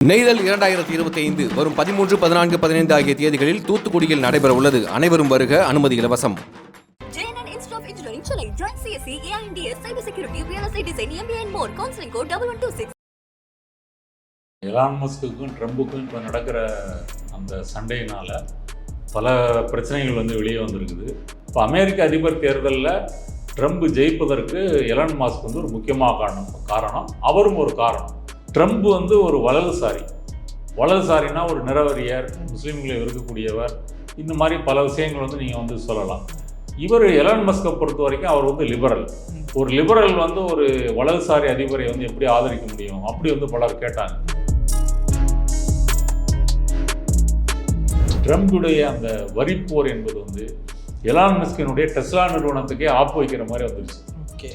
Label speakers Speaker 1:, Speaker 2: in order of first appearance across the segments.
Speaker 1: நெய்தல் இரண்டாயிரத்தி இருபத்தி ஐந்து வரும் பதிமூன்று பதினான்கு பதினைந்து ஆகிய தேதிகளில் தூத்துக்குடியில் நடைபெற உள்ளது அனைவரும் வருக அனுமதி இலவசம்
Speaker 2: JNN Institute of Engineering, Chennai. Join CSE, AINDS, Cybersecurity, Real Estate Design, MBA and more. Counseling code 1126.
Speaker 3: Elon மஸ்குக்கும் ட்ரம்புக்கும் இப்போ நடக்கிற அந்த சண்டையினால் பல பிரச்சனைகள் வந்து வெளியே வந்திருக்குது இப்போ அமெரிக்க அதிபர் தேர்தலில் ட்ரம்ப் ஜெயிப்பதற்கு எலான் மாஸ்க் வந்து ஒரு முக்கியமாக காரணம் காரணம் அவரும் ஒரு காரணம் ட்ரம்ப் வந்து ஒரு வலதுசாரி. வலதுசாரினா ஒரு நிறவரியர் முஸ்லீம்களை இருக்கக்கூடியவர் இந்த மாதிரி பல விஷயங்கள் வந்து நீங்கள் வந்து சொல்லலாம். இவர் எலான் மஸ்கை பொறுத்த வரைக்கும் அவர் வந்து லிபரல். ஒரு லிபரல் வந்து ஒரு வலதுசாரி அதிபரை வந்து எப்படி ஆதரிக்க முடியும்? அப்படி வந்து பலர் கேட்டாங்க. ட்ரம்புடைய அந்த வரிப்போர் என்பது வந்து எலான் மஸ்கினுடைய டெஸ்லா நிறுவனத்துக்கே ஆப்பு வைக்கிற மாதிரி வந்துருச்சு.
Speaker 4: ஓகே.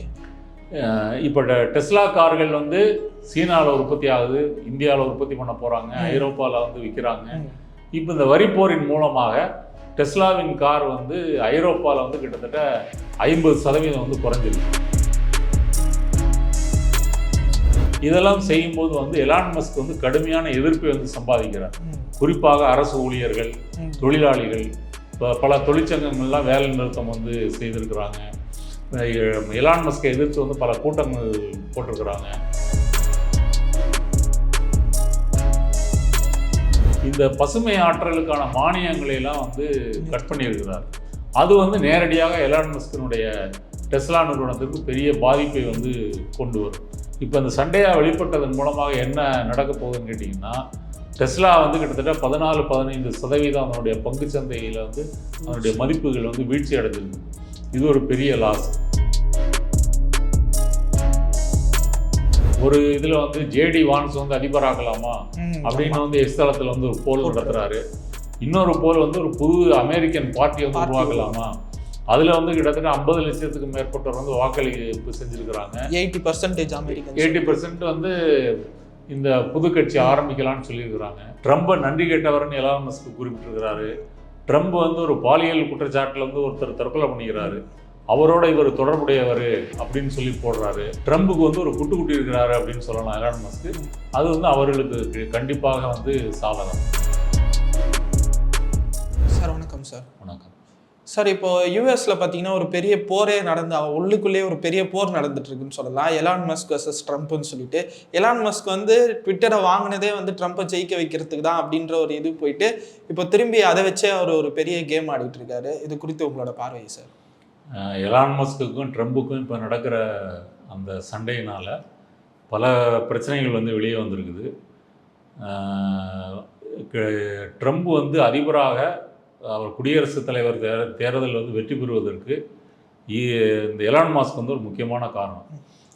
Speaker 3: இப்போ டெஸ்லா கார்கள் வந்து சீனாவில் உற்பத்தி ஆகுது இந்தியாவில் உற்பத்தி பண்ண போகிறாங்க ஐரோப்பாவில் வந்து விற்கிறாங்க இப்போ இந்த வரிப்போரின் மூலமாக டெஸ்லாவின் கார் வந்து ஐரோப்பாவில் வந்து கிட்டத்தட்ட ஐம்பது சதவீதம் வந்து குறைஞ்சிருக்கு. இதெல்லாம் செய்யும்போது வந்து எலான் மஸ்க் வந்து கடுமையான எதிர்ப்பை வந்து சம்பாதிக்கிறார். குறிப்பாக அரசு ஊழியர்கள் தொழிலாளிகள் ப- பல தொழிற்சங்கங்கள்லாம் வேலை நிறுத்தம் வந்து செய்திருக்கிறாங்க. அஹ் எலான் மஸ்கை எதிர்த்து வந்து பல கூட்டங்கள் போட்டிருக்கிறாங்க. இந்த பசுமை ஆற்றலுக்கான மானியங்களை எல்லாம் வந்து கட் பண்ணியிருக்கிறார். அது வந்து நேரடியாக எலான் மஸ்கினுடைய டெஸ்லா நிறுவனத்திற்கு பெரிய பாதிப்பை வந்து கொண்டு வரும். இப்போ இந்த சண்டையாக வெளிப்பட்டதன் மூலமாக என்ன நடக்க போகுதுன்னு கேட்டிங்கன்னா டெஸ்லா வந்து கிட்டத்தட்ட பதினாலு பதினைந்து சதவீதம் அதனுடைய பங்கு சந்தையில் வந்து அதனுடைய மதிப்புகள் வந்து வீழ்ச்சி அடைஞ்சிருக்கு இது ஒரு பெரிய லாஸ் ஒரு இதில் வந்து ஜேடி வான்ஸ் வந்து அதிபராகலாமா? அப்படின்னு வந்து எஸ்தலத்தில் வந்து ஒரு போல் நடத்துறாரு. இன்னொரு போல் வந்து ஒரு புது அமெரிக்கன் பார்ட்டியை வந்து. உருவாக்கலாமா? அதில் வந்து கிட்டத்தட்ட ஐம்பது லட்சத்துக்கு மேற்பட்டவர் வந்து வாக்களிப்பு செஞ்சுருக்கிறாங்க.
Speaker 4: Eighty percentage American
Speaker 3: eighty percent வந்து இந்த புது கட்சி ஆரம்பிக்கலாம்னு சொல்லியிருக்கிறாங்க. ட்ரம்பை நன்றி கேட்டவர்னு எலான் மஸ்க் குறிப்பிட்டிருக்கிறாரு. ட்ரம்ப் வந்து ஒரு பாலியல் குற்றச்சாட்டில் வந்து ஒருத்தர் தற்கொலை பண்ணிக்கிறாரு. அவரோட இவர் தொடர்புடையவர் அப்படின்னு சொல்லி போடுறாரு. ட்ரம்புக்கு வந்து ஒரு குட்டு குட்டி இருக்கிறாரு அப்படின்னு சொல்லலாம் எலான் மஸ்க் அது வந்து அவர்களுக்கு கண்டிப்பாக வந்து சாதகம்
Speaker 4: சார் வணக்கம் சார்.
Speaker 3: வணக்கம்.
Speaker 4: சார் இப்போ யூஎஸ்ல பார்த்தீங்கன்னா ஒரு பெரிய போரே நடந்து உள்ளுக்குள்ளேயே ஒரு பெரிய போர் நடந்துட்டு இருக்குன்னு சொல்லலாம். எலான் மஸ்க் வர்சஸ் ட்ரம்ப்னு சொல்லிட்டு. எலான் மஸ்க் வந்து ட்விட்டரை வாங்கினதே வந்து ட்ரம்ப்பை ஜெயிக்க வைக்கிறதுக்கு தான் அப்படின்ற ஒரு இது போயிட்டு இப்போ திரும்பி அதை வச்சே அவர் ஒரு பெரிய கேம் ஆடிட்டு இருக்காரு இது குறித்து உங்களோட பார்வை சார்?
Speaker 3: எலான் மஸ்க்குக்கும் ட்ரம்புக்கும் இப்போ நடக்கிற அந்த சண்டையினால் பல பிரச்சனைகள் வந்து வெளியே வந்திருக்குது. ட்ரம்ப் வந்து அதிபராக அவர் குடியரசுத் தலைவர் தே தேர்தலில் வந்து வெற்றி பெறுவதற்கு இ- இந்த எலான் மாஸ்க் வந்து ஒரு முக்கியமான காரணம்.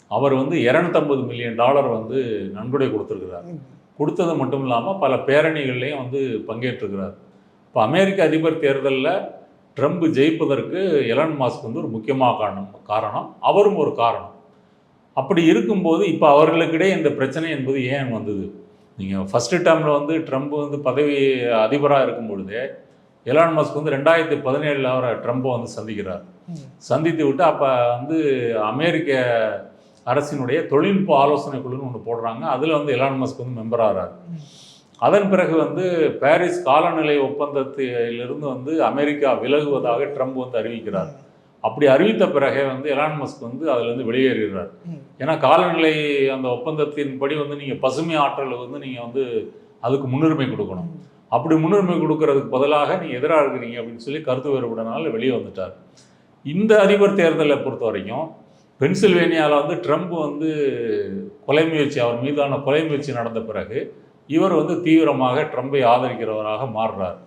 Speaker 3: அவர் வந்து இரநூத்தம்பது மில்லியன் டாலர் வந்து நன்கொடை கொடுத்துருக்கிறார். கொடுத்தது மட்டும் இல்லாமல் பல பேரணிகள்லேயும் வந்து பங்கேற்றுக்கிறார் இப்போ அமெரிக்க அதிபர் தேர்தலில் ட்ரம்ப் ஜெயிப்பதற்கு எலான் மாஸ்க் வந்து ஒரு முக்கியமாக காரணம் காரணம். அவரும் ஒரு காரணம். அப்படி இருக்கும்போது இப்போ அவர்களுக்கிடையே இந்த பிரச்சனை என்பது ஏன் வந்தது? நீங்கள் ஃபஸ்ட்டு டேர்மில் வந்து ட்ரம்ப் வந்து பதவி அதிபராக இருக்கும் பொழுதே எலான் மஸ்க் வந்து ரெண்டாயிரத்தி பதினேழில் அவரை ட்ரம்ப்பை வந்து சந்திக்கிறார். சந்தித்து விட்டு அப்போ வந்து அமெரிக்க அரசினுடைய தொழில்நுட்ப ஆலோசனை குழுன்னு ஒன்று போடுறாங்க. அதில் வந்து எலான் மஸ்க் வந்து மெம்பர் ஆகிறார் அதன் பிறகு வந்து பாரிஸ் காலநிலை ஒப்பந்தத்திலிருந்து வந்து அமெரிக்கா விலகுவதாக ட்ரம்ப் வந்து அறிவிக்கிறார். அப்படி அறிவித்த பிறகே வந்து எலான் மஸ்க் வந்து அதுலேருந்து வெளியேறுகிறார். ஏன்னா காலநிலை அந்த ஒப்பந்தத்தின்படி வந்து நீங்கள் பசுமை ஆற்றலை வந்து நீங்கள் வந்து அதுக்கு முன்னுரிமை கொடுக்கணும். அப்படி முன்னுரிமை கொடுக்கறதுக்கு பதிலாக நீங்கள் எதிராக இருக்கிறீங்க அப்படின்னு சொல்லி கருத்து வேறுபடனால வெளியே வந்துட்டார். இந்த அதிபர் தேர்தலை பொறுத்த வரைக்கும் பென்சில்வேனியாவில் வந்து ட்ரம்ப் வந்து கொலை முயற்சி அவர் மீதான கொலை முயற்சி நடந்த பிறகு இவர் வந்து தீவிரமாக ட்ரம்பை ஆதரிக்கிறவராக மாறுறார்.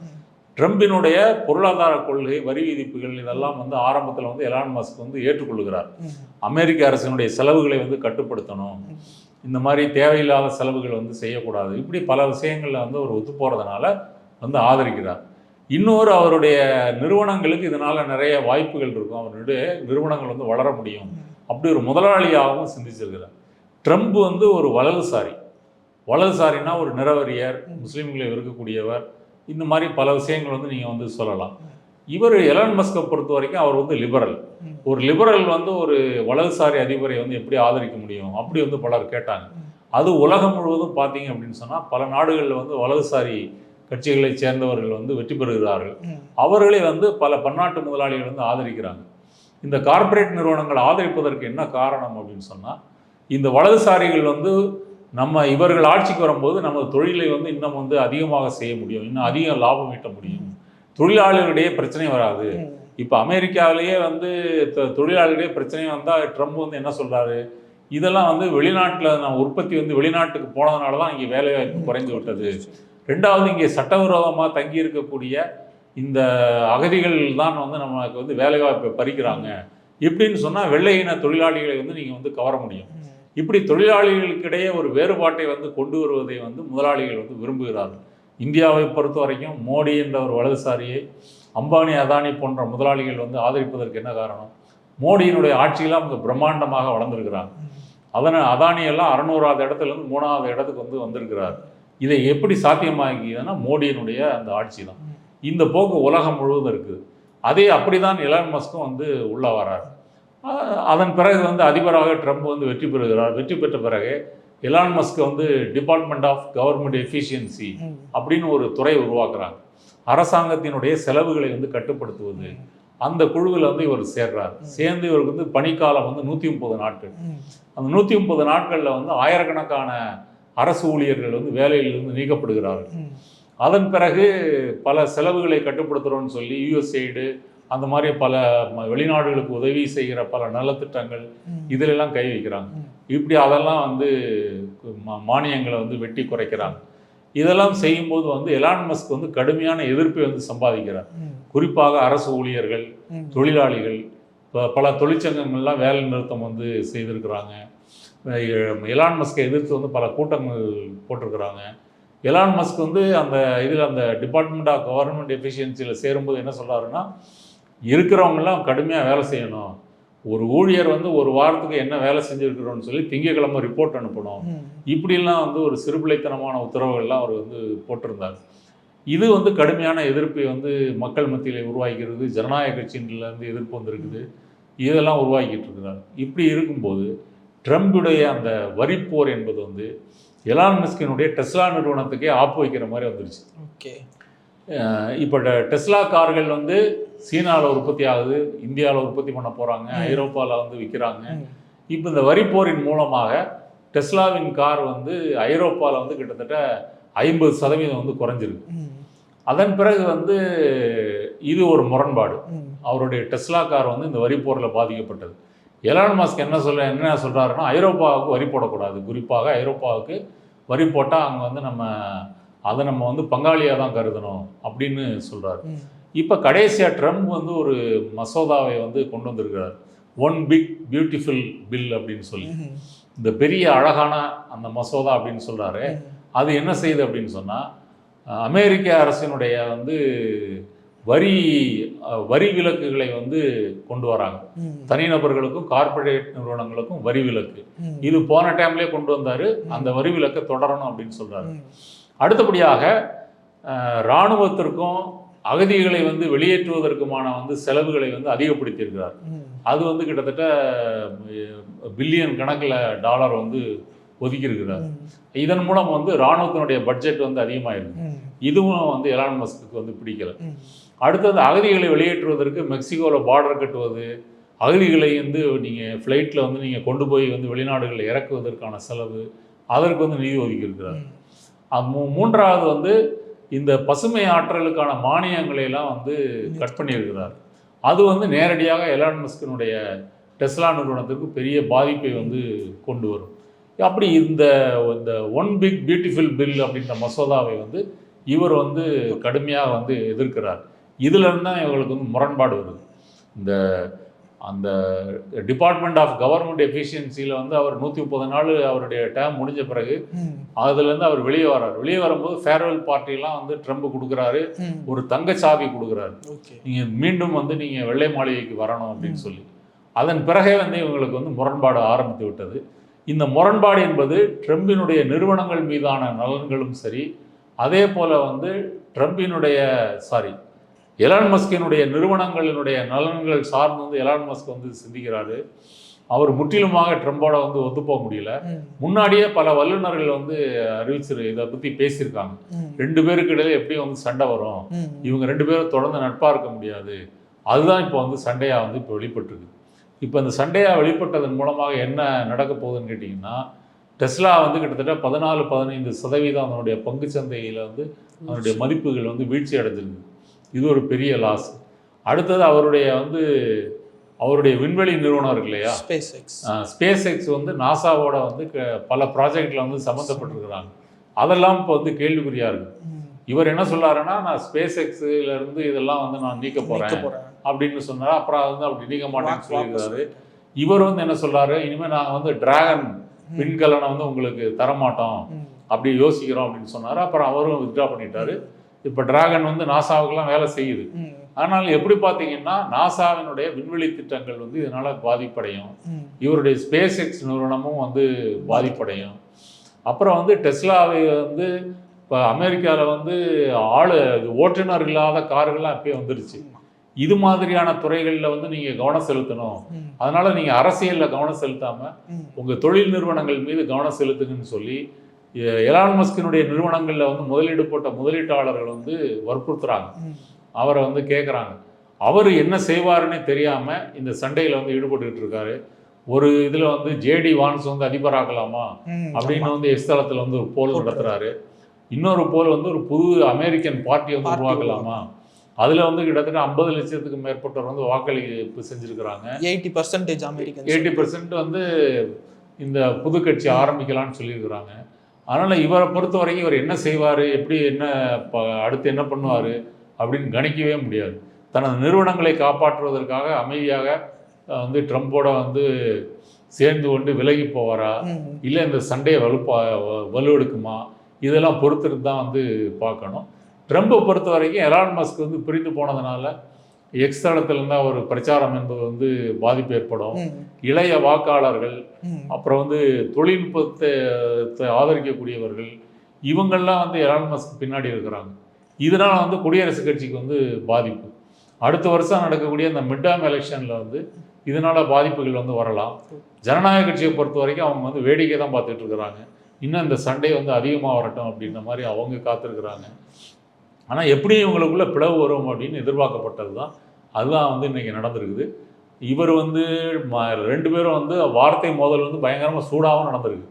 Speaker 3: ட்ரம்பினுடைய பொருளாதார கொள்கை வரி விதிப்புகள் இதெல்லாம் வந்து ஆரம்பத்தில் வந்து எலான் மஸ்க் வந்து ஏற்றுக்கொள்கிறார். அமெரிக்க அரசினுடைய செலவுகளை வந்து கட்டுப்படுத்தணும். இந்த மாதிரி தேவையில்லாத செலவுகள் வந்து செய்யக்கூடாது. இப்படி பல விஷயங்களில் வந்து அவர் ஒத்து போகிறதுனால வந்து ஆதரிக்கிறார். இன்னொரு அவருடைய நிறுவனங்களுக்கு இதனால் நிறைய வாய்ப்புகள் இருக்கும். அவருடைய நிறுவனங்கள் வந்து வளர முடியும். அப்படி ஒரு முதலாளியாகவும் சிந்திச்சிருக்கிறார். ட்ரம்ப் வந்து ஒரு வலதுசாரி. வலதுசாரினா ஒரு நிறவரியர் முஸ்லீம்களை வெறுக்கக்கூடியவர். இந்த மாதிரி பல விஷயங்கள் வந்து நீங்கள் வந்து சொல்லலாம். இவர் எலான் மஸ்கை பொறுத்த வரைக்கும் அவர் வந்து லிபரல் ஒரு லிபரல் வந்து ஒரு வலதுசாரி அதிபரை வந்து எப்படி ஆதரிக்க முடியும்? அப்படி வந்து பலர் கேட்டாங்க. அது உலகம் முழுவதும் பார்த்தீங்க அப்படின்னு சொன்னால் பல நாடுகளில் வந்து வலதுசாரி கட்சிகளைச் சேர்ந்தவர்கள் வந்து வெற்றி பெறுகிறார்கள்.
Speaker 4: அவர்களே
Speaker 3: அவர்களை வந்து பல பன்னாட்டு முதலாளிகள் வந்து ஆதரிக்கிறாங்க. இந்த கார்ப்பரேட் நிறுவனங்கள் ஆதரிப்பதற்கு என்ன காரணம் அப்படின்னு சொன்னால் இந்த வலதுசாரிகள் வந்து நம்ம இவர்கள் ஆட்சிக்கு வரும்போது நம்ம தொழிலை வந்து இன்னும் வந்து அதிகமாக செய்ய முடியும். இன்னும் அதிக லாபம் ஈட்ட முடியும். தொழிலாளர்களிடையே பிரச்சனை வராது. இப்போ அமெரிக்காவிலேயே வந்து தொழிலாளர்களிடையே பிரச்சனை வந்தால் ட்ரம்ப் வந்து என்ன சொல்றாரு? இதெல்லாம் வந்து வெளிநாட்டில் நான் உற்பத்தி வந்து வெளிநாட்டுக்கு போனதுனால தான் இங்கே வேலைவாய்ப்பு குறைந்து விட்டது. ரெண்டாவது இங்கே சட்டவிரோதமாக தங்கி இருக்கக்கூடிய இந்த அகதிகள் தான் வந்து நமக்கு வந்து வேலைவாய்ப்பை பறிக்கிறாங்க. இப்படின்னு சொன்னால் வெள்ளை இன தொழிலாளிகளை வந்து நீங்கள் வந்து கவர முடியும். இப்படி தொழிலாளிகளுக்கிடையே ஒரு வேறுபாட்டை வந்து கொண்டு வருவதை வந்து முதலாளிகள் வந்து விரும்புகிறார்கள். இந்தியாவை பொறுத்த வரைக்கும் மோடி என்ற ஒரு வலதுசாரியை அம்பானி அதானி போன்ற முதலாளிகள் வந்து ஆதரிப்பதற்கு என்ன காரணம்? மோடியினுடைய ஆட்சியெல்லாம் மிக பிரம்மாண்டமாக வளர்ந்துருக்கிறாங்க அதனால் அதானியெல்லாம் அறநூறாவது இடத்துல இருந்து மூணாவது இடத்துக்கு வந்து வந்திருக்கிறார். இதை எப்படி சாத்தியமாகிதுன்னா மோடியினுடைய அந்த ஆட்சி தான் இந்த போக்கு உலகம் முழுவதும் இருக்குது. அதே அப்படிதான் எலான் மஸ்கும் வந்து உள்ள வரார். அதன் பிறகு வந்து அதிபராக ட்ரம்ப் வந்து வெற்றி பெறுகிறார். வெற்றி பெற்ற பிறகு எலான் மஸ்க் வந்து டிபார்ட்மெண்ட் ஆஃப் கவர்மெண்ட் எஃபிஷியன்சி அப்படின்னு ஒரு துறை உருவாக்குறாங்க. அரசாங்கத்தினுடைய செலவுகளை வந்து கட்டுப்படுத்துவது. அந்த குழுவில் வந்து இவர் சேர்றார். சேர்ந்து இவருக்கு வந்து பணிக்காலம் வந்து நூற்றி முப்பது நாட்கள். அந்த நூற்றி முப்பது நாட்களில் வந்து ஆயிரக்கணக்கான அரசு ஊழியர்கள் வந்து வேலையிலிருந்து நீக்கப்படுகிறார்கள். அதன் பிறகு பல செலவுகளை கட்டுப்படுத்துகிறோன்னு சொல்லி யூஎஸ்ஐடு அந்த மாதிரி பல வெளிநாடுகளுக்கு உதவி செய்கிற பல நலத்திட்டங்கள். இதிலெல்லாம் கை வைக்கிறாங்க. இப்படி அதெல்லாம் வந்து மானியங்களை வந்து வெட்டி குறைக்கிறாங்க இதெல்லாம் செய்யும்போது வந்து எலான் மஸ்க் வந்து கடுமையான எதிர்ப்பை வந்து சம்பாதிக்கிறார். குறிப்பாக அரசு ஊழியர்கள். தொழிலாளிகள் பல தொழிற்சங்கங்கள்லாம் வேலை நிறுத்தம் வந்து செய்திருக்கிறாங்க எலான் மஸ்கை எதிர்த்து வந்து பல கூட்டங்கள் போட்டிருக்கிறாங்க எலான் மஸ்க் வந்து அந்த இதில் அந்த டிபார்ட்மெண்ட் ஆஃப் கவர்மெண்ட் எஃபிஷியன்சியில் சேரும்போது என்ன சொல்கிறாருன்னா இருக்கிறவங்கெல்லாம் கடுமையாக வேலை செய்யணும். ஒரு ஊழியர் வந்து ஒரு வாரத்துக்கு என்ன வேலை செஞ்சுருக்கிறோன்னு சொல்லி திங்கக்கிழமை ரிப்போர்ட் அனுப்பணும். இப்படிலாம் வந்து ஒரு சிறுபிள்ளைத்தனமான உத்தரவுகள்லாம் அவர் வந்து போட்டிருந்தார். இது வந்து கடுமையான எதிர்ப்பை வந்து மக்கள் மத்தியில் உருவாக்கிறது ஜனநாயக கட்சியிலேருந்து எதிர்ப்பு வந்திருக்குது. இதெல்லாம் உருவாக்கிட்டு இருக்கிறார். இப்படி இருக்கும்போது ட்ரம்புடைய அந்த வரிப்போர் என்பது வந்து எலான் மஸ்கினுடைய டெஸ்லா நிறுவனத்துக்கே ஆப்பு வைக்கிற மாதிரி வந்துருச்சு.
Speaker 4: ஓகே.
Speaker 3: இப்போ டெஸ்லா கார்கள் வந்து சீனாவில் உற்பத்தி ஆகுது இந்தியாவில் உற்பத்தி பண்ண போகிறாங்க. ஐரோப்பாவில் வந்து விற்கிறாங்க. இப்போ இந்த வரிப்போரின் மூலமாக டெஸ்லாவின் கார் வந்து ஐரோப்பாவில் வந்து கிட்டத்தட்ட ஐம்பது சதவீதம் வந்து குறைஞ்சிருக்கு. அதன் பிறகு வந்து இது ஒரு முரண்பாடு. அவருடைய டெஸ்லா கார் வந்து இந்த வரிப்போரில் பாதிக்கப்பட்டது எலான் மாஸ்க் என்ன சொல்ல என்ன சொல்கிறாருன்னா ஐரோப்பாவுக்கு வரி போடக்கூடாது குறிப்பாக ஐரோப்பாவுக்கு வரி போட்டால் அங்கே வந்து நம்ம அதை நம்ம வந்து பங்காளியாக தான் கருதணும் அப்படின்னு சொல்கிறாரு. இப்போ கடைசியாக ட்ரம்ப் வந்து ஒரு மசோதாவை வந்து கொண்டு வந்திருக்கிறார் ஒன் பிக் பியூட்டிஃபுல் பில் அப்படின்னு சொல்லி. இந்த பெரிய அழகான அந்த மசோதா அப்படின்னு சொல்கிறாரு. அது என்ன செய்யுது அப்படின்னு சொன்னால் அமெரிக்க அரசினுடைய வந்து வரி வரி விலக்குகளை வந்து கொண்டு வராங்க. தனிநபர்களுக்கும் கார்ப்பரேட் நிறுவனங்களுக்கும் வரி விலக்கு. இது போன டைம்லேயே கொண்டு வந்தார் அந்த வரி விலக்கை தொடரணும் அப்படின்னு சொல்கிறாரு. அடுத்தபடியாக இராணுவத்திற்கும் அகதிகளை வந்து வெளியேற்றுவதற்குமான வந்து செலவுகளை வந்து அதிகப்படுத்தியிருக்கிறார். அது வந்து கிட்டத்தட்ட பில்லியன் கணக்கில் டாலர் வந்து ஒதுக்கியிருக்கிறார். இதன் மூலம் வந்து இராணுவத்தினுடைய பட்ஜெட் வந்து அதிகமாயிருக்கு. இதுவும் வந்து எலான் மஸ்க்கு வந்து பிடிக்கல. அடுத்தது அகதிகளை வெளியேற்றுவதற்கு மெக்சிகோவில் பார்டர் கட்டுவது அகதிகளை வந்து நீங்கள் ஃப்ளைட்டில் வந்து நீங்கள் கொண்டு போய் வந்து வெளிநாடுகளில் இறக்குவதற்கான செலவு அதற்கு வந்து நிதி ஒதுக்கியிருக்கிறார் மூன்றாவது வந்து இந்த பசுமை ஆற்றலுக்கான மானியங்களை எல்லாம் வந்து கட் பண்ணியிருக்கிறார். அது வந்து நேரடியாக எலான் மஸ்கினுடைய டெஸ்லா நிறுவனத்திற்கு பெரிய பாதிப்பை வந்து கொண்டு வரும். அப்படி இந்த இந்த ஒன் பிக் பியூட்டிஃபுல் பில் அப்படின்ற மசோதாவை வந்து இவர் வந்து கடுமையாக வந்து எதிர்க்கிறார். இதுல இருந்து தான் இவங்களுக்கு வந்து முரண்பாடு வருது. இந்த அந்த டிபார்ட்மெண்ட் ஆஃப் கவர்மெண்ட் எஃபிஷியன்சியில் வந்து அவர் நூற்றி முப்பது நாள் அவருடைய டேம் முடிஞ்ச பிறகு. அதுலேருந்து அவர் வெளியே வர்றார். வெளியே வரும்போது ஃபேர்வெல் பார்ட்டிலாம் வந்து ட்ரம்ப் கொடுக்குறாரு. ஒரு தங்க சாவி கொடுக்குறாரு நீங்கள் மீண்டும் வந்து நீங்கள் வெள்ளை மாளிகைக்கு வரணும் அப்படின்னு சொல்லி. அதன் பிறகே வந்து இவங்களுக்கு வந்து முரண்பாடு ஆரம்பித்து விட்டது. இந்த முரண்பாடு என்பது ட்ரம்பினுடைய நிறுவனங்கள் மீதான நலன்களும் சரி அதே போல் வந்து ட்ரம்பினுடைய சாரி எலான் மஸ்கினுடைய நிறுவனங்களினுடைய நலன்கள் சார்ந்து வந்து எலான் மஸ்க் வந்து சிந்திக்கிறாரு. அவர் முற்றிலுமாக ட்ரம்போட வந்து ஒத்து போக முடியல. முன்னாடியே பல வல்லுநர்கள் வந்து அறிவிச்சிரு இதை பற்றி பேசியிருக்காங்க. ரெண்டு பேருக்கு இடையில எப்படியும் வந்து சண்டை வரும். இவங்க ரெண்டு பேரும் தொடர்ந்து நட்பாக இருக்க முடியாது. அதுதான் இப்போ வந்து சண்டையாக வந்து இப்போ வெளிப்பட்டிருக்கு. இப்போ இந்த சண்டையாக வெளிப்பட்டதன் மூலமாக என்ன நடக்க போகுதுன்னு கேட்டிங்கன்னா டெஸ்லா வந்து கிட்டத்தட்ட பதினாலு பதினைந்து சதவீதம் அதனுடைய பங்கு சந்தையில் வந்து அதனுடைய மதிப்புகள் வந்து வீழ்ச்சி அடைஞ்சிருக்கு இது ஒரு பெரிய லாஸ் அடுத்தது அவருடைய வந்து அவருடைய விண்வெளி நிறுவனம் இருக்கு இல்லையா?
Speaker 4: SpaceX.
Speaker 3: ஸ்பேஸ் எக்ஸ் வந்து நாசாவோட வந்து பல ப்ராஜெக்டில் வந்து சம்மந்தப்பட்டிருக்கிறாங்க. அதெல்லாம் இப்போ வந்து கேள்விக்குறியா இருக்கு.
Speaker 4: ம்,
Speaker 3: இவர் என்ன சொல்றாருன்னா நான் ஸ்பேஸ் எக்ஸ்ல இருந்து இதெல்லாம் வந்து நான் நீக்க போறேன். அப்படின்னு சொன்னாரு. அப்புறம் வந்து அப்படி நீக்க மாட்டேன்னு சொல்லியிருக்காரு. இவர் வந்து என்ன சொல்றாரு? இனிமே நாங்க வந்து டிராகன் விண்கலனை வந்து உங்களுக்கு தர மாட்டோம்
Speaker 4: ம்,
Speaker 3: அப்படி யோசிக்கிறோம் அப்படின்னு சொன்னாரு. அப்புறம் அவரும் வித்ட்ரா பண்ணிட்டாரு. இப்போ டிராகன் வந்து நாசாவுக்கெல்லாம் வேலை செய்யுது. ஆனால் எப்படி பார்த்தீங்கன்னா நாசாவினுடைய விண்வெளி திட்டங்கள் வந்து இதனால பாதிப்படையும். இவருடைய ஸ்பேஸ் எக்ஸ் நிறுவனமும் வந்து பாதிப்படையும். அப்புறம் வந்து டெஸ்லாவை வந்து இப்போ அமெரிக்காவில் வந்து ஆளு ஓட்டுநர் இல்லாத கார்கள்லாம் அப்பயே வந்துருச்சு. இது மாதிரியான துறைகளில் வந்து நீங்கள் கவனம் செலுத்தணும். அதனால நீங்கள் அரசியலில் கவனம் செலுத்தாமல் உங்கள் தொழில் நிறுவனங்கள் மீது கவனம் செலுத்துங்கன்னு சொல்லி எலான் மஸ்கினுடைய நிறுவனங்களில் வந்து முதலீடு போட்ட முதலீட்டாளர்கள் வந்து வற்புறுத்துறாங்க. அவரை வந்து கேட்குறாங்க அவர் என்ன செய்வாருன்னே தெரியாமல் இந்த சண்டையில் வந்து ஈடுபட்டுக்கிட்டு இருக்காரு. ஒரு இதில் வந்து ஜேடி வான்ஸ் வந்து அதிபராகலாமா அப்படின்னு. வந்து எஸ்தலத்தில் வந்து ஒரு போல்
Speaker 4: போட்டு.
Speaker 3: நடத்துறாரு. இன்னொரு போல் வந்து ஒரு புது அமெரிக்கன் பார்ட்டி வந்து உருவாக்கலாமா? அதில் வந்து கிட்டத்தட்ட ஐம்பது லட்சத்துக்கு மேற்பட்டவர் வந்து வாக்களிப்பு செஞ்சுருக்கிறாங்க.
Speaker 4: 80% அமெரிக்கன்ஸ்.
Speaker 3: எயிட்டி பர்சன்ட் வந்து இந்த புது கட்சி ஆரம்பிக்கலாம்னு சொல்லியிருக்கிறாங்க. அதனால் இவரை பொறுத்த வரைக்கும் இவர் என்ன செய்வார் எப்படி என்ன அடுத்து என்ன பண்ணுவார் அப்படின்னு கணிக்கவே முடியாது. தனது நிறுவனங்களை காப்பாற்றுவதற்காக அமைதியாக வந்து ட்ரம்போட வந்து சேர்ந்து கொண்டு விலகி போவாரா? இல்லை இந்த சண்டையை வலுப்பா வலுவெடுக்குமா? இதெல்லாம் பொறுத்துட்டு தான் வந்து பார்க்கணும். ட்ரம்பை பொறுத்த வரைக்கும் எலான் மஸ்க் வந்து பிரிந்து போனதுனால எக்ஸ் தளத்திலிருந்தா ஒரு பிரச்சாரம் என்பது வந்து பாதிப்பு ஏற்படும். இளைய வாக்காளர்கள் அப்புறம் வந்து தொழில்நுட்பத்தை த்தை ஆதரிக்கக்கூடியவர்கள் இவங்கெல்லாம் வந்து எலான் மஸ்க் பின்னாடி இருக்கிறாங்க. இதனால் வந்து குடியரசுக் கட்சிக்கு வந்து பாதிப்பு. அடுத்த வருஷம் நடக்கக்கூடிய இந்த மிட் டேர்ம் எலெக்ஷனில் வந்து இதனால் பாதிப்புகள் வந்து வரலாம். ஜனநாயக கட்சியை பொறுத்த வரைக்கும் அவங்க வந்து வேடிக்கை தான் பார்த்துட்டு இருக்கிறாங்க. இன்னும் இந்த சண்டை வந்து அதிகமாக வரட்டும் அப்படின்ற மாதிரி அவங்க காத்திருக்கிறாங்க. ஆனால் எப்படி இவங்களுக்குள்ள பிளவு வரும் அப்படின்னு எதிர்பார்க்கப்பட்டது தான் அதுதான் வந்து இன்னைக்கு நடந்திருக்குது. இவர் வந்து ம- ரெண்டு பேரும் வந்து வார்த்தை மோதல் வந்து பயங்கரமாக சூடாகவும் நடந்திருக்கு.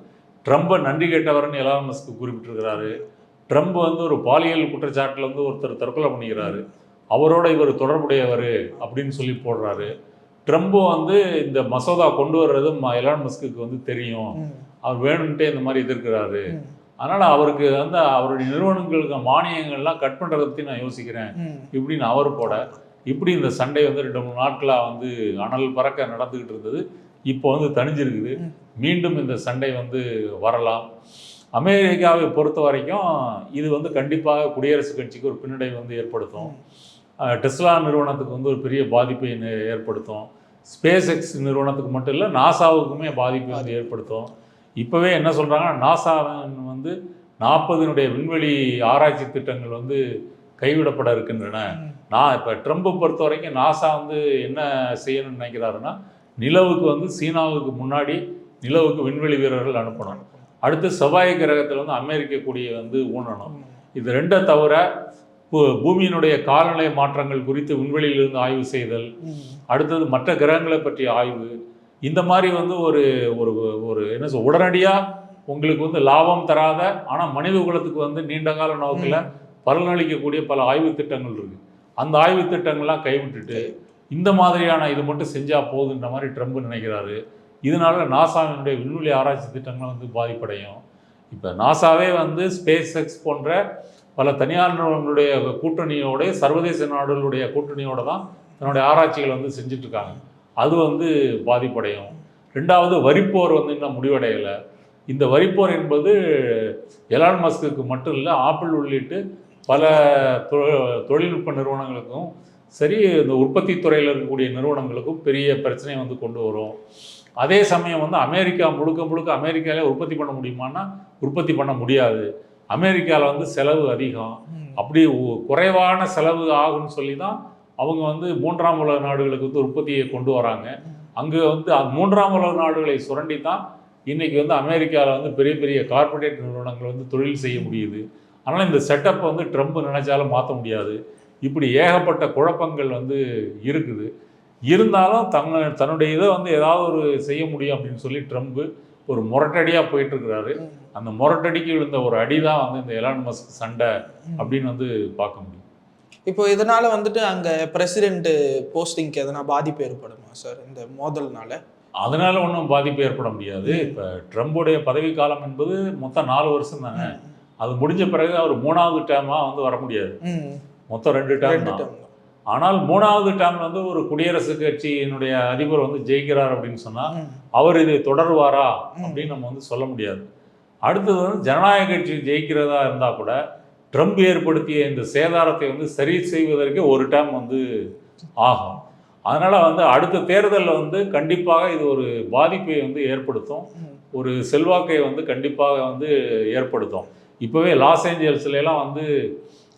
Speaker 3: ட்ரம்பை நன்றி கேட்டவர்னு எலான் மஸ்க் குறிப்பிட்டிருக்கிறாரு. ட்ரம்ப் வந்து ஒரு பாலியல் குற்றச்சாட்டில் வந்து ஒருத்தர் தற்கொலை பண்ணிக்கிறாரு. அவரோட இவர் தொடர்புடையவர் அப்படின்னு சொல்லி போடுறாரு. ட்ரம்ப் வந்து இந்த மசோதா கொண்டு வர்றது எலான் மஸ்க்கு வந்து தெரியும். அவர் வேணும்ட்டே இந்த மாதிரி எதிர்க்கிறாரு. அதனால் அவருக்கு வந்து அவருடைய நிறுவனங்களுக்கு மானியங்கள்லாம் கட் பண்ணுறதை பற்றி நான் யோசிக்கிறேன். இப்படின்னு அவர் போட இப்படி இந்த சண்டை வந்து ரெண்டு மூணு நாட்களாக வந்து அனல் பறக்க நடந்துக்கிட்டு இருந்தது இப்போ வந்து தணிஞ்சிருக்குது. மீண்டும் இந்த சண்டை வந்து வரலாம். அமெரிக்காவை பொறுத்த வரைக்கும் இது வந்து கண்டிப்பாக குடியரசுக் கட்சிக்கு ஒரு பின்னடைவு வந்து ஏற்படுத்தும். டெஸ்லா நிறுவனத்துக்கு வந்து ஒரு பெரிய பாதிப்பை ஏற்படுத்தும். ஸ்பேஸ் எக்ஸ் நிறுவனத்துக்கு மட்டும் இல்லை நாசாவுக்குமே பாதிப்பை வந்து ஏற்படுத்தும். இப்போவே என்ன சொல்கிறாங்கன்னா நாசாவின் வந்து நாற்பதினுடைய விண்வெளி ஆராய்ச்சி திட்டங்கள் வந்து கைவிடப்பட இருக்கின்றன. நான் இப்போ ட்ரம்பை பொறுத்த வரைக்கும் நாசா வந்து என்ன செய்யணும்னு நினைக்கிறாருன்னா நிலவுக்கு வந்து சீனாவுக்கு முன்னாடி நிலவுக்கு விண்வெளி வீரர்கள் அனுப்பணும். அடுத்து செவ்வாய் கிரகத்தில் வந்து அமெரிக்க கொடியை வந்து ஊனணும். இது ரெண்டை தவிர பூமியினுடைய காலநிலை மாற்றங்கள் குறித்து விண்வெளியிலிருந்து ஆய்வு செய்தல். அடுத்தது மற்ற கிரகங்களை பற்றிய ஆய்வு. இந்த மாதிரி வந்து ஒரு ஒரு ஒரு என்ன சொல் உடனடியாக உங்களுக்கு வந்து லாபம் தராத ஆனால் மனித குலத்துக்கு வந்து நீண்ட கால நோக்கில் பலனளிக்கக்கூடிய பல ஆய்வு திட்டங்கள் இருக்கு. அந்த ஆய்வு திட்டங்கள்லாம் கைவிட்டுட்டு இந்த மாதிரியான இது மட்டும் செஞ்சால் போதுன்ற மாதிரி ட்ரம்ப் நினைக்கிறாரு. இதனால நாசாவினுடைய விண்வெளி ஆராய்ச்சி திட்டங்கள் வந்து பாதிப்படையும். இப்போ நாசாவே வந்து ஸ்பேஸ் எக்ஸ் போன்ற பல தனியார் நிறுவனங்களுடைய கூட்டணியோட சர்வதேச நாடுகளுடைய கூட்டணியோட தான் தன்னுடைய ஆராய்ச்சிகள் வந்து செஞ்சுட்டு இருக்காங்க. அது வந்து பாதிப்படையும். ரெண்டாவது வரிப்போர் வந்து இன்னும் முடிவடையலை. இந்த வரிப்போர் என்பது எலான் மஸ்குக்கு மட்டும் இல்லை ஆப்பிள் உள்ளிட்டு பல தொழில்நுட்ப நிறுவனங்களுக்கும் சரி இந்த உற்பத்தி துறையில் இருக்கக்கூடிய நிறுவனங்களுக்கும் பெரிய பிரச்சனையை வந்து கொண்டு வரும். அதே சமயம் வந்து அமெரிக்கா முழுக்க முழுக்க அமெரிக்காவிலே உற்பத்தி பண்ண முடியுமான்னா உற்பத்தி பண்ண முடியாது. அமெரிக்காவில் வந்து செலவு அதிகம். அப்படி குறைவான செலவு ஆகும்னு சொல்லி தான் அவங்க வந்து மூன்றாம் உலக நாடுகளுக்கு வந்து உற்பத்தியை கொண்டு வராங்க. அங்கே வந்து மூன்றாம் உலக நாடுகளை சுரண்டி தான் இன்றைக்கி வந்து அமெரிக்காவில் வந்து பெரிய பெரிய கார்பரேட் நிறுவனங்கள் வந்து தொழில் செய்ய முடியுது. அதனால் இந்த செட்டப்பை வந்து ட்ரம்ப் நினைச்சாலும் மாற்ற முடியாது. இப்படி ஏகப்பட்ட குழப்பங்கள் வந்து இருக்குது. இருந்தாலும் தங்க தன்னுடைய இதை வந்து ஏதாவது ஒரு செய்ய முடியும் அப்படின்னு சொல்லி ட்ரம்ப் ஒரு முரட்டடியாக போயிட்டுருக்கிறாரு. அந்த முரட்டடிக்கு விழுந்த ஒரு அடி தான் வந்து இந்த எலான் மஸ்க் சண்டை அப்படின்னு வந்து பார்க்க முடியும்.
Speaker 4: இப்போ இதனால வந்துட்டு அங்க பிரசிடென்ட் போஸ்டிங்க்கு எதனா பாதிப்பு ஏற்படுமா சார் இந்த மோதல்னால
Speaker 3: அதனால ஒன்றும் பாதிப்பு ஏற்பட முடியாது இப்போ ட்ரம்புடைய பதவி காலம் என்பது மொத்தம் நாலு வருஷம் தானே அது முடிஞ்ச பிறகு அவர் மூணாவது டேமாக வந்து வர முடியாது. மொத்தம் ரெண்டு டேம் தான். ஆனால் மூணாவது டேம்ல வந்து ஒரு குடியரசுக் கட்சியினுடைய அதிபர் வந்து ஜெயிக்கிறார் அப்படின்னு சொன்னா
Speaker 4: ம்.
Speaker 3: அவர் இது தொடருவாரா. அப்படின்னு நம்ம வந்து சொல்ல முடியாது அடுத்தது வந்து ஜனநாயக கட்சி ஜெயிக்கிறதா இருந்தா கூட ட்ரம்ப் ஏற்படுத்திய இந்த சேதாரத்தை வந்து சரி செய்வதற்கு ஒரு டேம் வந்து ஆகும். அதனால வந்து அடுத்த தேர்தலில் வந்து கண்டிப்பாக இது ஒரு பாதிப்பை வந்து ஏற்படுத்தும். ஒரு செல்வாக்கை வந்து கண்டிப்பாக வந்து ஏற்படுத்தும். இப்போவே லாஸ் ஏஞ்சல்ஸ்ல எல்லாம் வந்து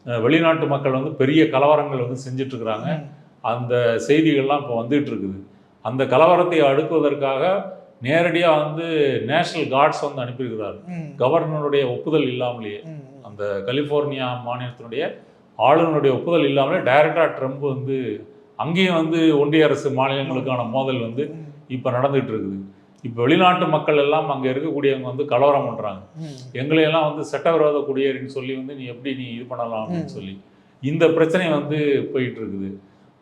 Speaker 3: வெளிநாட்டு மக்கள் வந்து பெரிய கலவரங்கள் வந்து
Speaker 4: ம்.
Speaker 3: அந்த செய்திகள்லாம் இப்போ வந்துட்டு இருக்குது அந்த கலவரத்தை அடுக்குவதற்காக நேரடியாக வந்து நேஷனல் கார்ட்ஸ் வந்து அனுப்பியிருக்கிறார். கவர்னருடைய ஒப்புதல் இல்லாமலேயே. அந்த கலிஃபோர்னியா மாநிலத்தினுடைய ஆளுநருடைய ஒப்புதல் இல்லாமலே டைரக்டாக ட்ரம்ப் வந்து அங்கேயும் வந்து ஒன்றிய அரசு மாநிலங்களுக்கான மோதல் வந்து. இப்போ நடந்துட்டு இருக்குது இப்போ வெளிநாட்டு மக்கள் எல்லாம் அங்கே இருக்கக்கூடியவங்க வந்து கலவரம் பண்ணுறாங்க. எங்களையெல்லாம் வந்து சட்டவிரோத குடியேறின்னு சொல்லி வந்து நீ எப்படி நீ இது பண்ணலாம் அப்படின்னு. சொல்லி இந்த பிரச்சனை வந்து போயிட்டு இருக்குது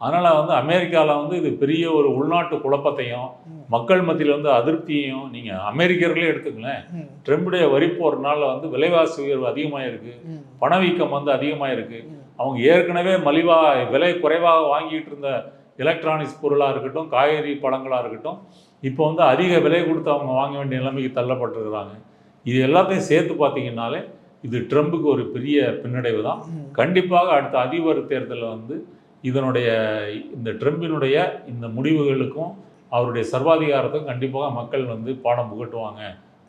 Speaker 3: அதனால வந்து அமெரிக்காவில் வந்து இது பெரிய ஒரு உள்நாட்டு குழப்பத்தையும். மக்கள் மத்தியில் வந்து அதிருப்தியையும் நீங்கள் அமெரிக்கர்களே எடுத்துக்கங்களேன்
Speaker 4: ம்.
Speaker 3: ட்ரம்புடைய வரி போறதுனால வந்து விலைவாசி உயர்வு அதிகமாக இருக்கு
Speaker 4: ம்.
Speaker 3: பணவீக்கம் வந்து அதிகமாக இருக்கு
Speaker 4: ம்.
Speaker 3: அவங்க ஏற்கனவே மலிவா விலை குறைவாக வாங்கிட்டு இருந்த எலக்ட்ரானிக்ஸ் பொருளாக இருக்கட்டும் காய்கறி பழங்களாக இருக்கட்டும் இப்போ வந்து அதிக விலை கொடுத்து அவங்க வாங்க வேண்டிய நிலைமைக்கு தள்ளப்பட்டிருக்கிறாங்க இது எல்லாத்தையும் சேர்த்து பார்த்தீங்கன்னாலே இது ட்ரம்புக்கு ஒரு பெரிய பின்னடைவு தான். கண்டிப்பாக அடுத்த அதிபர் தேர்தலில் வந்து இதனுடைய இந்த ட்ரம்பினுடைய இந்த முடிவுகளுக்கும் அவருடைய சர்வாதிகாரத்துக்கும் கண்டிப்பாக மக்கள் வந்து பாடம் புகட்டுவாங்க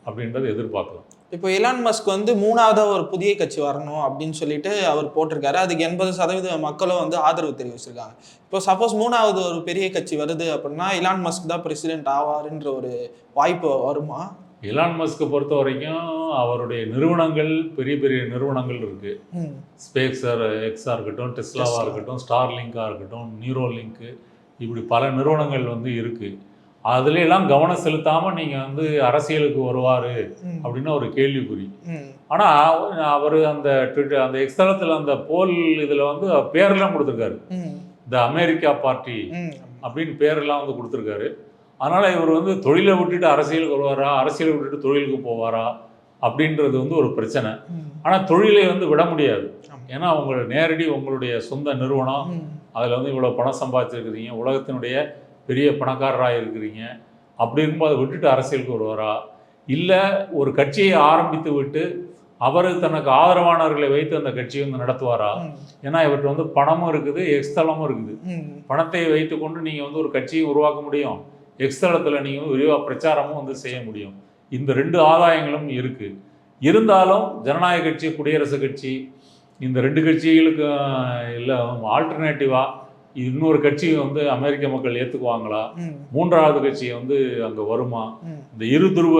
Speaker 3: அப்படின்றத எதிர்பார்க்கலாம்
Speaker 4: இப்போ எலான் மஸ்க் வந்து மூணாவதாக ஒரு புதிய கட்சி வரணும் அப்படின்னு சொல்லிட்டு அவர் போட்டிருக்காரு. அதுக்கு எண்பது சதவீத மக்களும் வந்து ஆதரவு தெரிவிச்சிருக்காங்க. இப்போ சப்போஸ் மூணாவது ஒரு பெரிய கட்சி வருது அப்படின்னா எலான் மஸ்க் தான் பிரசிடென்ட் ஆவாருன்ற ஒரு வாய்ப்பு வருமா?
Speaker 3: எலான் மஸ்கை பொறுத்த வரைக்கும் அவருடைய நிறுவனங்கள் பெரிய பெரிய நிறுவனங்கள் இருக்கு
Speaker 4: ம்.
Speaker 3: ஸ்பேக்ஸர் எக்ஸாக இருக்கட்டும் டெஸ்லாவாக. இருக்கட்டும் ஸ்டார் லிங்காக இருக்கட்டும் நியூரோ லிங்க்கு இப்படி பல நிறுவனங்கள் வந்து இருக்கு அதுல எல்லாம் கவனம் செலுத்தாம நீங்க வந்து அரசியலுக்கு வருவாரு. அப்படின்னு ஒரு கேள்விக்குறி
Speaker 4: ம்.
Speaker 3: ஆனா அவர் அந்த ட்விட்டர் அந்த எக்ஸ்தலத்தில் அந்த போல் இதுல வந்து பேரெல்லாம் கொடுத்துருக்காரு. The America party. அப்படின்னு பேரெல்லாம் வந்து கொடுத்துருக்காரு அதனால இவர் வந்து தொழிலை விட்டுட்டு அரசியலுக்கு வருவாரா? அரசியலை விட்டுட்டு தொழிலுக்கு போவாரா? அப்படின்றது வந்து ஒரு பிரச்சனை.
Speaker 4: ம்.
Speaker 3: ஆனா தொழிலை வந்து விட முடியாது. ஏன்னா உங்க நேரடி உங்களுடைய சொந்த நிறுவனம். அதில் வந்து இவ்வளோ பணம் சம்பாதிச்சிருக்கிறீங்க. உலகத்தினுடைய பெரிய பணக்காரராக இருக்கிறீங்க. அப்படி இருக்கும்போது அதை விட்டுட்டு அரசியலுக்கு வருவாரா? இல்லை ஒரு கட்சியை ஆரம்பித்து விட்டு அவர் தனக்கு ஆதரவானவர்களை வைத்து அந்த கட்சியை வந்து நடத்துவாரா. ஏன்னா இவர்கிட்ட வந்து பணமும் இருக்குது எக்ஸ்தலமும் இருக்குது. பணத்தை வைத்துக்கொண்டு நீங்கள் வந்து ஒரு கட்சியை உருவாக்க முடியும். எக்ஸ்தலத்தில் நீங்கள் விரிவாக பிரச்சாரமும் வந்து செய்ய முடியும் இந்த ரெண்டு ஆதாயங்களும் இருக்குது இருந்தாலும் ஜனநாயக கட்சி குடியரசுக் கட்சி இந்த ரெண்டு கட்சிகளுக்கு இல்லை ஆல்டர்னேட்டிவாக இன்னொரு கட்சி வந்து அமெரிக்க மக்கள் ஏற்றுக்குவாங்களா. மூன்றாவது கட்சி வந்து அங்கே வருமா. இந்த இரு துருவ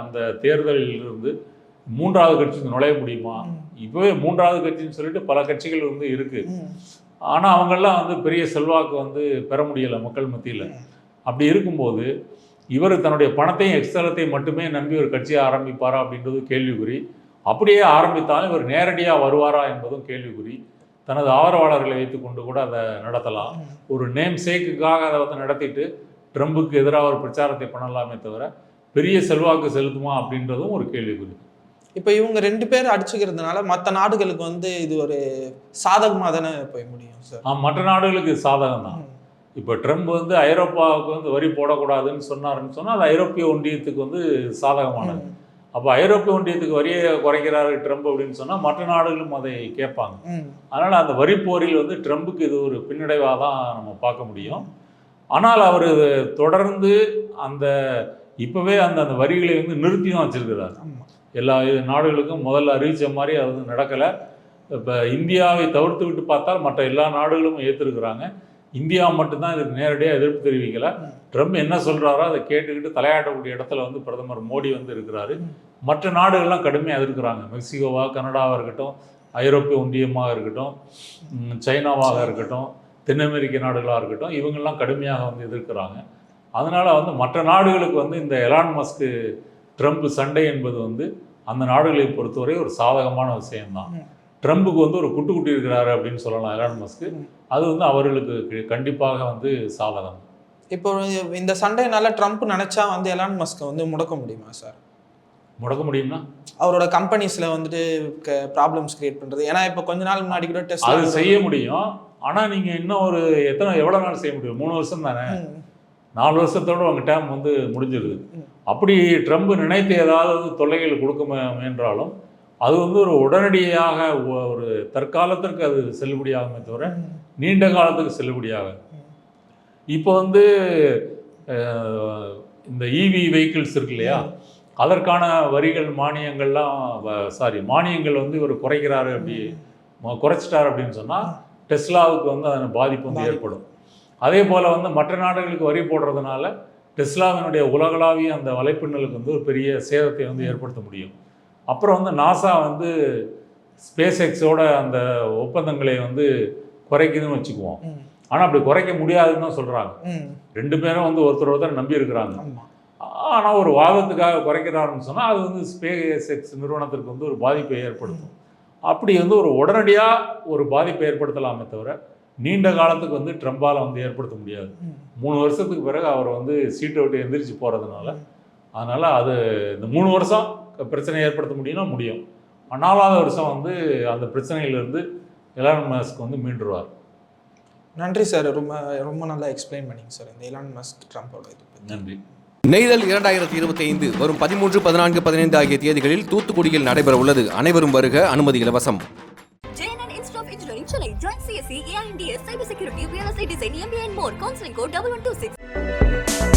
Speaker 3: அந்த தேர்தலில் இருந்து மூன்றாவது கட்சி நுழைய முடியுமா. இப்போவே மூன்றாவது கட்சின்னு சொல்லிட்டு பல கட்சிகள் வந்து இருக்குது. ஆனால் அவங்கெல்லாம் வந்து பெரிய செல்வாக்கு வந்து பெற முடியலை மக்கள் மத்தியில். அப்படி இருக்கும்போது இவர் தன்னுடைய பணத்தையும் எக்ஸ்தலத்தையும் மட்டுமே நம்பி ஒரு கட்சியை ஆரம்பிப்பாரா அப்படின்றது கேள்விக்குறி. அப்படியே ஆரம்பித்தாலும் இவர் நேரடியாக வருவாரா என்பதும் கேள்விக்குறி. தனது ஆதரவாளர்களை வைத்துக்கொண்டு கூட அதை நடத்தலாம். ஒரு நேம் சேக்குக்காக அதை வந்து நடத்திட்டு ட்ரம்புக்கு எதிராக ஒரு பிரச்சாரத்தை பண்ணலாமே தவிர பெரிய செல்வாக்கு செலுத்துமா அப்படின்றதும் ஒரு கேள்விக்குறி.
Speaker 4: இப்போ இவங்க ரெண்டு பேர் அடிச்சுக்கிறதுனால மற்ற நாடுகளுக்கு வந்து இது ஒரு சாதகமாக தானே போய் முடியும் சார்?
Speaker 3: ஆ, மற்ற நாடுகளுக்கு சாதகம் தான். இப்போ ட்ரம்ப் வந்து ஐரோப்பாவுக்கு வந்து வரி போடக்கூடாதுன்னு சொன்னாருன்னு சொன்னால் அது ஐரோப்பிய ஒன்றியத்துக்கு வந்து சாதகமானது. அப்போ ஐரோப்பிய ஒன்றியத்துக்கு வரியை குறைக்கிறாரு ட்ரம்ப் அப்படின்னு சொன்னால் மற்ற நாடுகளும் அதை கேட்பாங்க. அதனால் அந்த வரி போரில் வந்து ட்ரம்புக்கு இது ஒரு பின்னடைவாக தான் நம்ம பார்க்க முடியும் ஆனால் அவர் தொடர்ந்து அந்த இப்போவே அந்த அந்த வரிகளை வந்து நிறுத்தி தான் வச்சிருக்கிறார். எல்லா நாடுகளுக்கும் முதல்ல அறிவித்த மாதிரி அது வந்து நடக்கலை இப்போ இந்தியாவை தவிர்த்து விட்டு பார்த்தால் மற்ற எல்லா நாடுகளும் ஏற்றிருக்கிறாங்க இந்தியா மட்டும்தான் இதுக்கு நேரடியாக எதிர்ப்பு தெரிவிக்கல. ட்ரம்ப் என்ன சொல்றாரோ அதை கேட்டுக்கிட்டு தலையாட்டக்கூடிய இடத்துல வந்து பிரதமர் மோடி வந்து இருக்கிறாரு. மற்ற நாடுகள்லாம் கடுமையாக எதிர்க்கிறாங்க. மெக்சிகோவா கனடாவாக இருக்கட்டும் ஐரோப்பிய ஒன்றியமாக இருக்கட்டும் சைனாவாக இருக்கட்டும் தென் அமெரிக்க நாடுகளாக இருக்கட்டும் இவங்கெல்லாம் கடுமையாக வந்து எதிர்க்கிறாங்க. அதனால வந்து மற்ற நாடுகளுக்கு வந்து இந்த எலான் மஸ்க்கு ட்ரம்ப் சண்டை என்பது வந்து அந்த நாடுகளை பொறுத்தவரை ஒரு சாதகமான விஷயம்தான். ட்ரம்புக்கு வந்து ஒரு குட்டு குட்டி இருக்கிறாரு அப்படின்னு சொல்லலாம் எலான் மஸ்க்கு. அது வந்து அவர்களுக்கு கண்டிப்பாக வந்து சாதகம்
Speaker 4: இப்போ இந்த சண்டைனால ட்ரம்ப் நினைச்சா வந்து எலான் மஸ்கை வந்து முடக்க முடியுமா சார்?
Speaker 3: முடக்க முடியும்னா?
Speaker 4: அவரோட கம்பெனிஸ்ல வந்துட்டு ப்ராப்ளம்ஸ் கிரியேட் பண்றது. ஏன்னா இப்போ கொஞ்ச நாள் முன்னாடி கூட
Speaker 3: அது
Speaker 4: டெஸ்ட்
Speaker 3: செய்ய முடியும். ஆனால் நீங்கள் இன்னும் ஒரு எத்தனை எவ்வளோ நாள் செய்ய முடியும்? மூணு வருஷம் தானே? நாலு வருஷத்தோட உங்கள் டேம் வந்து முடிஞ்சிருது. அப்படி ட்ரம்ப் நினைத்து ஏதாவது தொல்லைகள் கொடுக்க முயன்றாலும் அது வந்து ஒரு உடனடியாக ஒரு தற்காலத்திற்கு அது செல்லுபடியாகுமே தவிர நீண்ட காலத்துக்கு செல்லுபடியாக இப்போ வந்து இந்த இவி வெஹிக்கிள்ஸ் இருக்கு இல்லையா? அதற்கான வரிகள் மானியங்கள்லாம் சாரி மானியங்கள் வந்து இவர் குறைக்கிறாரு அப்படி குறைச்சிட்டாரு அப்படின்னு சொன்னால் டெஸ்லாவுக்கு வந்து அதன் பாதிப்பு வந்து. ஏற்படும். அதே போல் வந்து மற்ற நாடுகளுக்கு வரி போடுறதுனால டெஸ்லாவினுடைய உலகளாவிய அந்த வலைப்பின்னலுக்கு வந்து ஒரு பெரிய சேதத்தை வந்து ஏற்படுத்த முடியும். அப்புறம் வந்து நாசா வந்து ஸ்பேஸ் எக்ஸோட அந்த ஒப்பந்தங்களை வந்து குறைக்குதுன்னு வச்சுக்குவோம். ஆனால் அப்படி குறைக்க முடியாதுன்னு தான் சொல்கிறாங்க ரெண்டு பேரும் வந்து ஒருத்தர் ஒருத்தர் நம்பி இருக்கிறாங்க. ஆனால் ஒரு வாதத்துக்காக குறைக்கிறாருன்னு சொன்னால் அது வந்து ஸ்பேஸ் எக்ஸ் நிறுவனத்திற்கு வந்து ஒரு பாதிப்பை ஏற்படுத்தும். அப்படி வந்து ஒரு உடனடியாக ஒரு பாதிப்பை ஏற்படுத்தலாமே தவிர நீண்ட காலத்துக்கு வந்து ட்ரம்பால் வந்து ஏற்படுத்த முடியாது. மூணு வருஷத்துக்கு பிறகு அவர் வந்து சீட்டை விட்டு எந்திரிச்சு போகிறதுனால அதனால் அது இந்த மூணு வருஷம் பிரச்சனை ஏற்படுத்த முடியும்னா முடியும் நாலாவது வருஷம் வந்து அந்த பிரச்சனையிலிருந்து எலான் மஸ்க் வந்து மீண்டுருவார்
Speaker 4: நன்றி சார் ரொம்ப ரொம்ப நல்லா எக்ஸ்பிளைன் பண்ணீங்க சார் இந்த எலான் மஸ்க் ட்ரம்ப்போட இது.
Speaker 3: நன்றி
Speaker 1: நெய்தல் இரண்டாயிரத்தி இருபத்தி ஐந்து வரும் பதிமூன்று பதினான்கு பதினைந்து ஆகிய தேதிகளில் தூத்துக்குடியில் நடைபெற உள்ளது அனைவரும் வருக அனுமதி இலவசம்
Speaker 2: JNN Institute of Engineering, Chennai. Join CSE, AINDS, Cybersecurity, Real Estate Design, MBA and more. Counseling code 1126.